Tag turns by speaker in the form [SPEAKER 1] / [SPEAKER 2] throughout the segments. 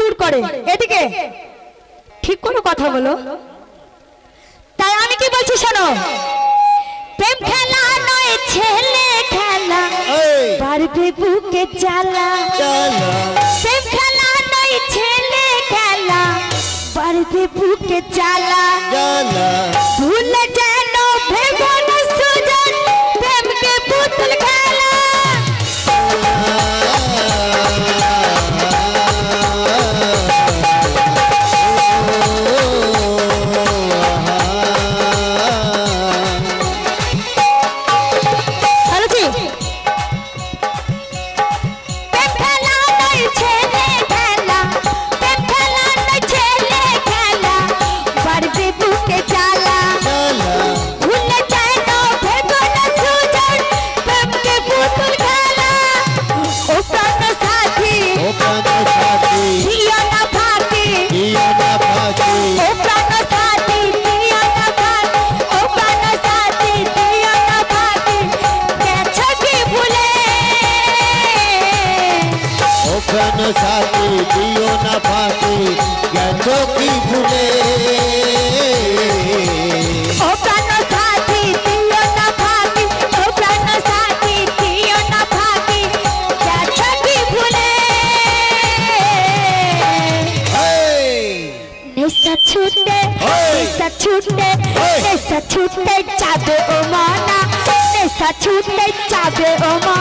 [SPEAKER 1] দূর করে। এদিকে। ঠিক কোনো কথা বলো। তাই আমি কি বলছি শোনো? প্রেম খেলা নয় ছেলে খেলা। পারবে বুকে চালা প্রেম খেলা নয় ছেলে খেলা। পারবে বুকে চালা ভুলে যেন ভেবন ছুটে যাবে ও মানা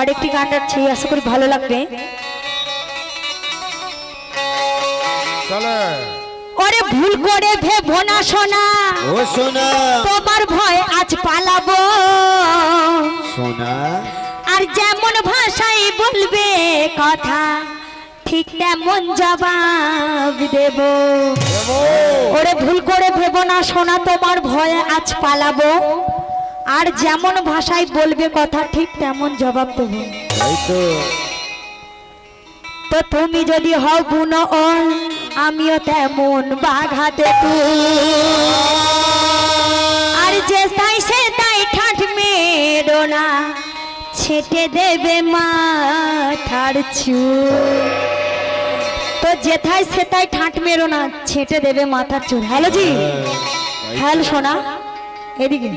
[SPEAKER 1] আরেকটি গান রাখছি আশা করি ভালো লাগবে। ওরে ভুল করে ভেবো না শোনা
[SPEAKER 2] ও সোনা।
[SPEAKER 1] তোমার ভয় আজ পালাবো।
[SPEAKER 2] সোনা।
[SPEAKER 1] আর যেমন ভাষায় বলবে কথা ঠিক তেমন জবাব দেব। ওরে ভুল করে ভেবো না শোনা তোমার ভয় আজ পালাবো। আর যেমন ভাষায় বলবে কথা ঠিক তেমন জবাব দেবো।
[SPEAKER 2] তো।
[SPEAKER 1] তুমি যদি হও গুণ আমিও তেমন বাঘাতে আর যে তাই সে তাই ঠাঠ মেরো না ছেটে দেবে মাথার চুল। তো যেথায় সেটাই ঠাঁট মেরো না ছেটে দেবে মাথার চুল। হ্যালো জি? হ্যালো সোনা এদিকে।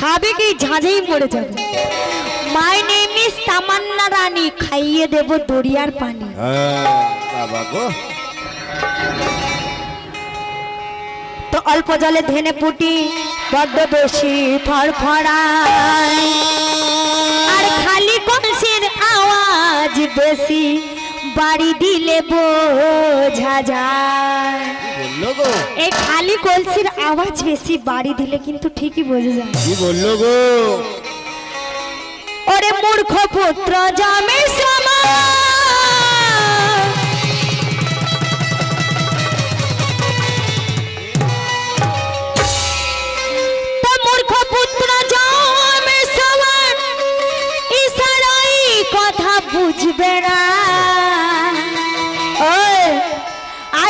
[SPEAKER 1] খাবে কি? ঝাঁঝেই মরে যাবে। মাই নেম ইস তামান্না রানী খাইয়ে দেব দরিয়ার পানি।
[SPEAKER 2] হ্যাঁ, বাবা গো।
[SPEAKER 1] তো অল্প জলে ধেনে পুটি বড্ড বেশি ফড়ফড়ায় আর খালি কলসির আওয়াজ বেশি বাড়ি দিলে বোঝা যায়। এই খালি কলসির আওয়াজ বেশি বাড়ি দিলে কিন্তু ঠিকই বোঝা যায়।
[SPEAKER 2] কি বলল গো?
[SPEAKER 1] ওরে মূর্খ পুত্র জামে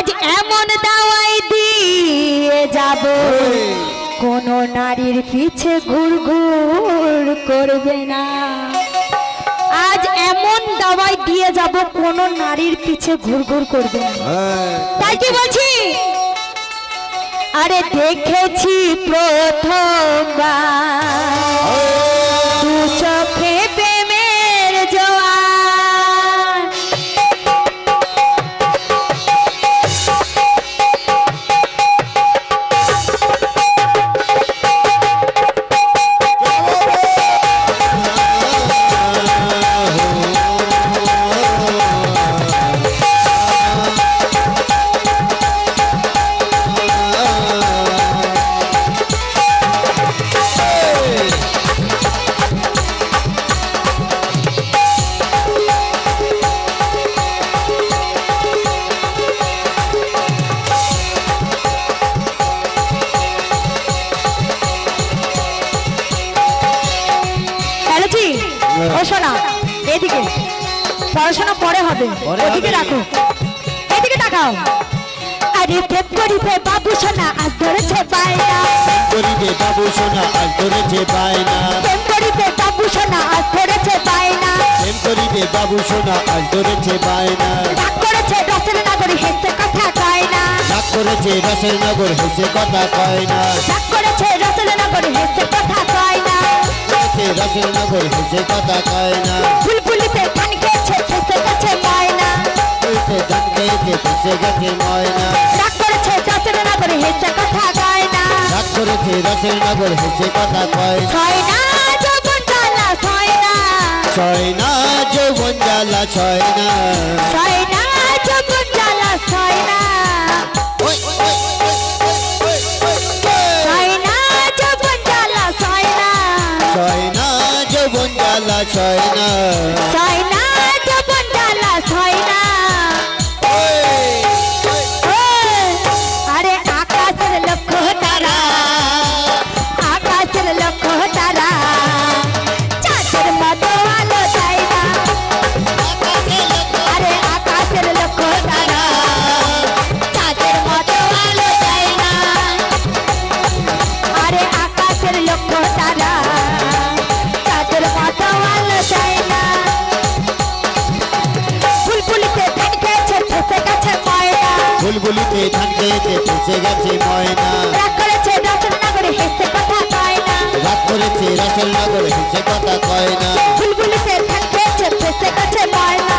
[SPEAKER 1] আজ এমন দাওয়াই দিয়ে যাব। কোন নারীর পিছে ঘুর ঘুর করবে না। আজ এমন দাওয়াই দিয়ে যাব কোন নারীর পিছে ঘুর ঘুর করবে না।
[SPEAKER 2] হ্যাঁ।
[SPEAKER 1] তাই কি বলছি? আরে দেখেছি প্রথমবার। তাকাও আরে প্রেম করিবে বাবু সোনা আজ ধরেছে বাইনা
[SPEAKER 2] করিবে বাবু সোনা আজ ধরেছে বায়না।
[SPEAKER 1] প্রেম করিবে বাবু সোনা আজ ধরেছে বাইনা
[SPEAKER 2] প্রেম করিবে বাবু সোনা আজ ধরেছে বায়না।
[SPEAKER 1] রাগ করেছে রসের নাগরী হেসে কথা কয় না।
[SPEAKER 2] ডাক করেছে রসের নগর হেসে কথা কয় না।
[SPEAKER 1] রাগ করেছে রসের নাগরী হেসে কথা কয় না।
[SPEAKER 2] করেছে রসের নগর হেসে কথা কয় না।
[SPEAKER 1] বুলবুলিতে ধান খেয়েছে হেসে গেছে
[SPEAKER 2] ধান খেয়েছে ফেসে গেছে ময়না।
[SPEAKER 1] রাগ করেছে রসের নাগরী হেসে কথা কয় না।
[SPEAKER 2] ডাক করেছে রসের নগর হেসে কথা কয়
[SPEAKER 1] ছয় না যৌবন জ্বালা ছয় না।
[SPEAKER 2] ছয় না যৌবন জ্বালা ছয় না।
[SPEAKER 1] ছয় না যৌবন জ্বালা ছয় না। ছয় না যৌবন জ্বালা ছয় না।
[SPEAKER 2] ছয় না
[SPEAKER 1] ফেসে গেছে ময়না রাগ করেছে রচনা নগরে হেসে কথা কয় না
[SPEAKER 2] রাগ করেছে নগর হেসে কথা কয় না
[SPEAKER 1] ফুলফুলিতে ধান ফেসে গেছে ময়না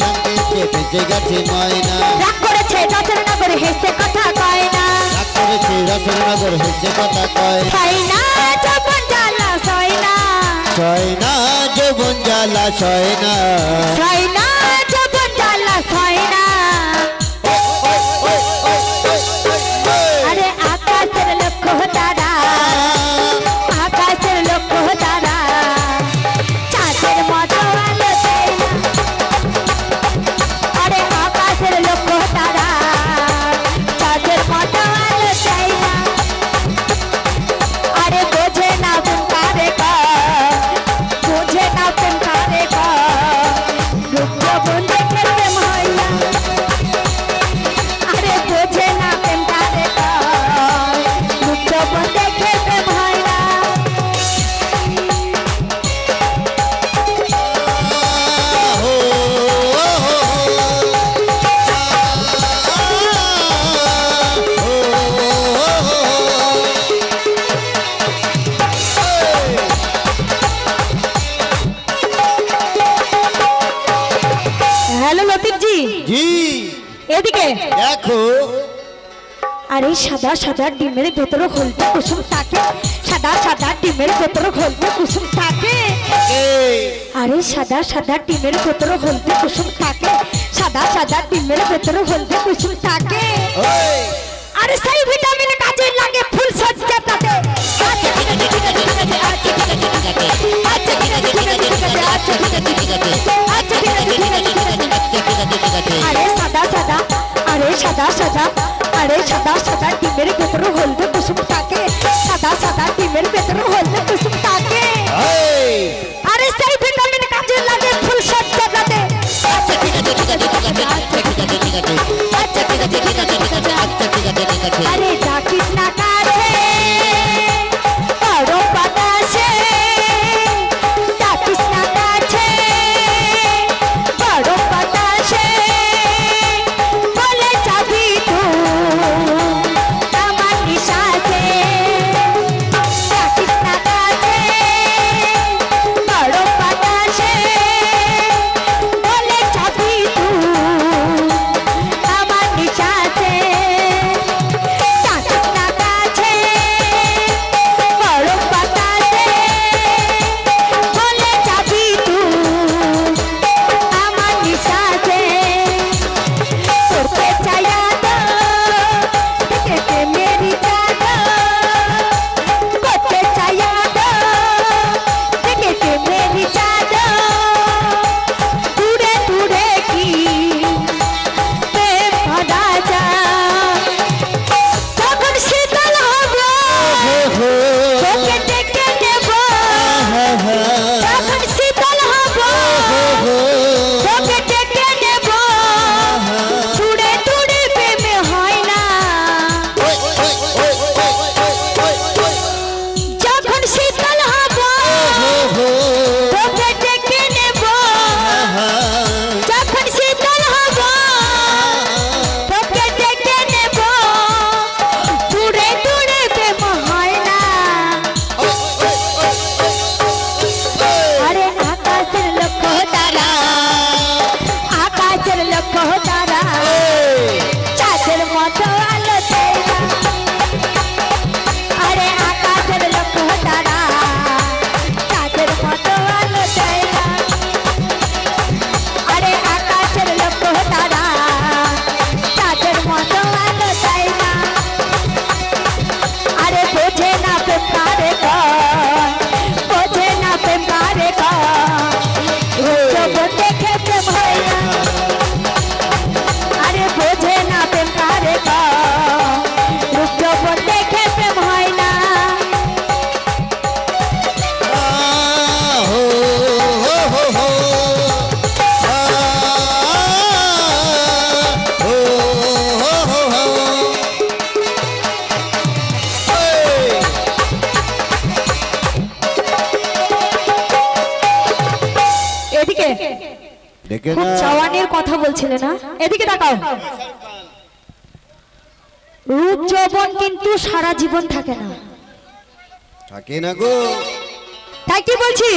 [SPEAKER 2] ধান খেয়েছে ফেসে গেছে ময়না
[SPEAKER 1] রাগ করেছে রচনা নগরে হেসে কথা কয় না
[SPEAKER 2] রাগ করেছে রসের নগর হেসে কথা কয় না
[SPEAKER 1] যখন জ্বালা না এদিকে।
[SPEAKER 2] দেখো।
[SPEAKER 1] আর
[SPEAKER 2] এই
[SPEAKER 1] সাদা সাদা ডিমের ভেতরে ঘোলটা কুসুম থাকে।
[SPEAKER 2] সাদা সাদা ডিমের ভেতরে ঘোলটা কুসুম থাকে। আরে সাদা সাদা ডিমের ভেতরে ঘোলটা কুসুম থাকে। সাদা সাদা ডিমের ভেতরে ঘোলটা কুসুম থাকে। আরে সেই ভিটামিন কাজে লাগে ফুল सदा सदा अरे सदा सदा की मेरे बेतरो होल दे कुसुम ताके। सदा सदा की मेरे बेतरो होल दे कुसुम ताके। अरे सही विटामिन का काजे लगे फुल शॉट कर दे अच्छा ठीक है ठीक है ठीक है ठीक है ठीक है ठीक है ठीक है अच्छा ठीक है ठीक है ठीक है
[SPEAKER 1] ठीक है अच्छा ठीक है ठीक है ठीक
[SPEAKER 2] है
[SPEAKER 1] अरे
[SPEAKER 2] খুব জওয়ানের কথা বলছিলে না? এদিকে তাকাও। রূপ যৌবন কিন্তু সারা জীবন থাকে না।
[SPEAKER 1] থাকে না গো।
[SPEAKER 2] তাই কি বলছি?